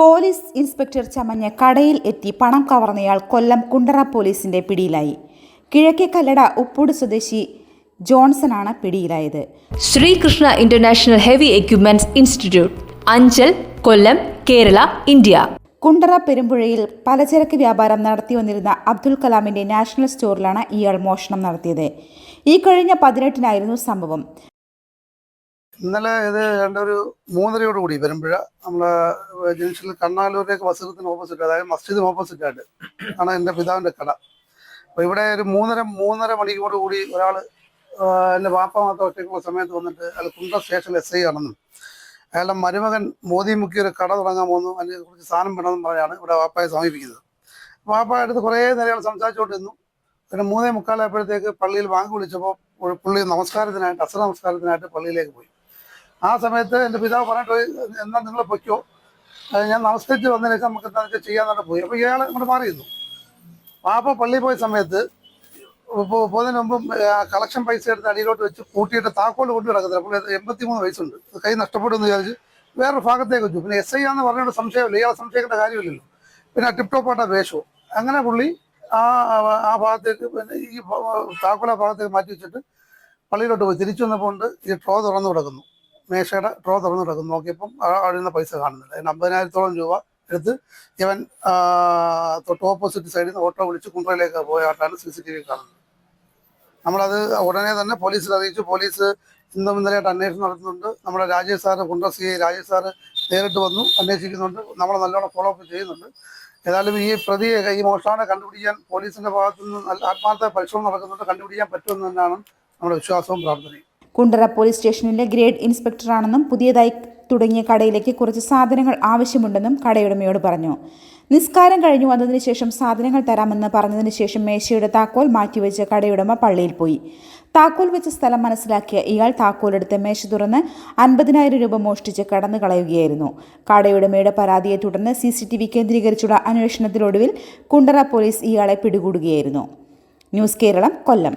Police inspector ചമഞ്ഞ് കടയിൽ എത്തി പണം കവർന്നയാൾ കൊല്ലം കുണ്ടറ പോലീസിന്റെ പിടിയിലായി. കിഴക്കേ കല്ലട ഉപ്പൂട് സ്വദേശി ജോൺസണാണ് പിടിയിലായത്. Sreekrishna international heavy equipments institute Anchal Kollam Kerala India. Kundara പെരുമ്പുഴയിൽ പലചരക്ക് വ്യാപാരം നടത്തി വന്നിരുന്ന അബ്ദുൽ കലാമിന്റെ നാഷണൽ സ്റ്റോറിലാണ് ഇയാൾ മോഷണം നടത്തിയത്. ഈ കഴിഞ്ഞ പതിനെട്ടിനായിരുന്നു സംഭവം. ഇന്നലെ ഇത് രണ്ടൊരു മൂന്നരയോട് കൂടി വരുമ്പോഴ നമ്മളെ ജംഗ്ഷനിൽ കണ്ണാലൂരിലേക്ക് വസീറത്തിന് ഓപ്പോസിറ്റ് അതായത് മസ്ജിദിന് ഓപ്പോസിറ്റ് ആയിട്ട് ആണ് എന്റെ പിതാവിന്റെ കട. അപ്പോൾ ഇവിടെ ഒരു മൂന്നര മൂന്നര മണിക്കൂർ കൂടി ഒരാൾ എന്റെ വാപ്പ മാത്രം ഒറ്റയ്ക്കുള്ള സമയത്ത് വന്നിട്ട് അയാൾ കുണ്ട സ്റ്റേഷൻ എസ് ഐ ആണെന്നും അയാളുടെ മരുമകൻ മോദി മുക്കി ഒരു കട തുടങ്ങാൻ പോകുന്നു അതിന് കുറച്ച് സാധനം വേണമെന്നും പറഞ്ഞാണ് ഇവിടെ വാപ്പയെ സമീപിക്കുന്നത്. വാപ്പ അടുത്ത് കുറേ നേരം സംസാരിച്ചുകൊണ്ടിരുന്നു. പിന്നെ മൂന്നേ മുക്കാലായപ്പോഴത്തേക്ക് പള്ളിയിൽ വാങ്ങി വിളിച്ചപ്പോൾ ഒരു പുള്ളി നമസ്കാരത്തിനായിട്ട് അസ്ര നമസ്കാരത്തിനായിട്ട് പള്ളിയിലേക്ക് പോയി. ആ സമയത്ത് എന്റെ പിതാവ് പറഞ്ഞിട്ട് എന്നാൽ നിങ്ങൾ പൊയ്ക്കോ. ഞാൻ നമസ്കരിച്ച് വന്നതിനൊക്കെ നമുക്ക് എന്താ ചെയ്യാന്നിട്ട് പോയി. അപ്പോൾ ഇയാൾ അങ്ങോട്ട് മാറിയിരുന്നു. പാപ്പ പള്ളിയിൽ പോയ സമയത്ത് പോകുന്നതിന് മുമ്പ് കളക്ഷൻ പൈസ എടുത്ത് അടിയിലോട്ട് വെച്ച് കൂട്ടിയിട്ട് താക്കോൽ കൊണ്ടു കിടക്കുന്നത് അപ്പോൾ എൺപത്തി മൂന്ന് വയസ്സുണ്ട്. കൈ നഷ്ടപ്പെടുമെന്ന് വിചാരിച്ച് വേറൊരു ഭാഗത്തേക്ക് വെച്ചു. പിന്നെ എസ് ഐ ആന്ന് പറഞ്ഞുകൊണ്ട് സംശയമില്ല. ഇയാളെ സംശയിക്കേണ്ട കാര്യമില്ലല്ലോ. പിന്നെ ടിപ് ടോപ്പാട്ട വേഷവും അങ്ങനെ പുള്ളി ആ ആ ഭാഗത്തേക്ക് പിന്നെ ഈ താക്കോല ഭാഗത്തേക്ക് മാറ്റി വെച്ചിട്ട് പള്ളിയിലോട്ട് പോയി. തിരിച്ചു വന്നപ്പോൾ ഈ ട്രോ തുറന്നു കിടക്കുന്നു. മേശയുടെ ഡ്രോ തുറന്നു കിടക്കുന്നു. നോക്കിയപ്പം അവിടെ നിന്ന് പൈസ കാണുന്നില്ല. അതിന് അമ്പതിനായിരത്തോളം രൂപ എടുത്ത് ഇവൻ തൊട്ട് ഓപ്പോസിറ്റ് സൈഡിൽ നിന്ന് ഓട്ടോ വിളിച്ച് കുണ്ടറയിലേക്ക് പോയാട്ടാണ് സി സി ടി വി കാണുന്നത് നമ്മളത് ഉടനെ തന്നെ പോലീസിൽ അറിയിച്ചു. പോലീസ് ഇന്നും ഇന്നലെയായിട്ട് അന്വേഷണം നടത്തുന്നുണ്ട്. നമ്മുടെ രാജേഷ് സാറ് കുണ്ട സി ഐ രാജേഷ് സാറ് നേരിട്ട് വന്നു അന്വേഷിക്കുന്നുണ്ട്. നമ്മൾ നല്ലോണം ഫോളോ അപ്പ് ചെയ്യുന്നുണ്ട്. ഏതായാലും ഈ പ്രതിയെ ഈ മോഷണനെ കണ്ടുപിടിക്കാൻ പോലീസിന്റെ ഭാഗത്തു നിന്ന് ആത്മാർത്ഥ പരിശ്രമം നടക്കുന്നുണ്ട്. കണ്ടുപിടിക്കാൻ പറ്റുമെന്ന് തന്നെയാണ് നമ്മുടെ വിശ്വാസവും പ്രാർത്ഥനയും. കുണ്ടറ പോലീസ് സ്റ്റേഷനിലെ ഗ്രേഡ് ഇൻസ്പെക്ടറാണെന്നും പുതിയതായി തുടങ്ങിയ കടയിലേക്ക് കുറച്ച് സാധനങ്ങൾ ആവശ്യമുണ്ടെന്നും കടയുടമയോട് പറഞ്ഞു. നിസ്കാരം കഴിഞ്ഞു വന്നതിന് ശേഷം സാധനങ്ങൾ തരാമെന്ന് പറഞ്ഞതിന് ശേഷം മേശയുടെ താക്കോൽ മാറ്റിവെച്ച് കടയുടമ പള്ളിയിൽ പോയി. താക്കോൽ വെച്ച സ്ഥലം മനസ്സിലാക്കിയ ഇയാൾ താക്കോലെടുത്ത് മേശ തുറന്ന് അൻപതിനായിരം രൂപ മോഷ്ടിച്ച് കടന്നു കളയുകയായിരുന്നു. കടയുടമയുടെ പരാതിയെ തുടർന്ന് സി സി ടി വി കേന്ദ്രീകരിച്ചുള്ള അന്വേഷണത്തിനൊടുവിൽ കുണ്ടറ പോലീസ് ഇയാളെ പിടികൂടുകയായിരുന്നു. News Keralam Kollam.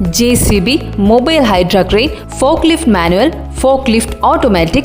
JCB, mobile hydra crane, forklift manual, forklift automatic,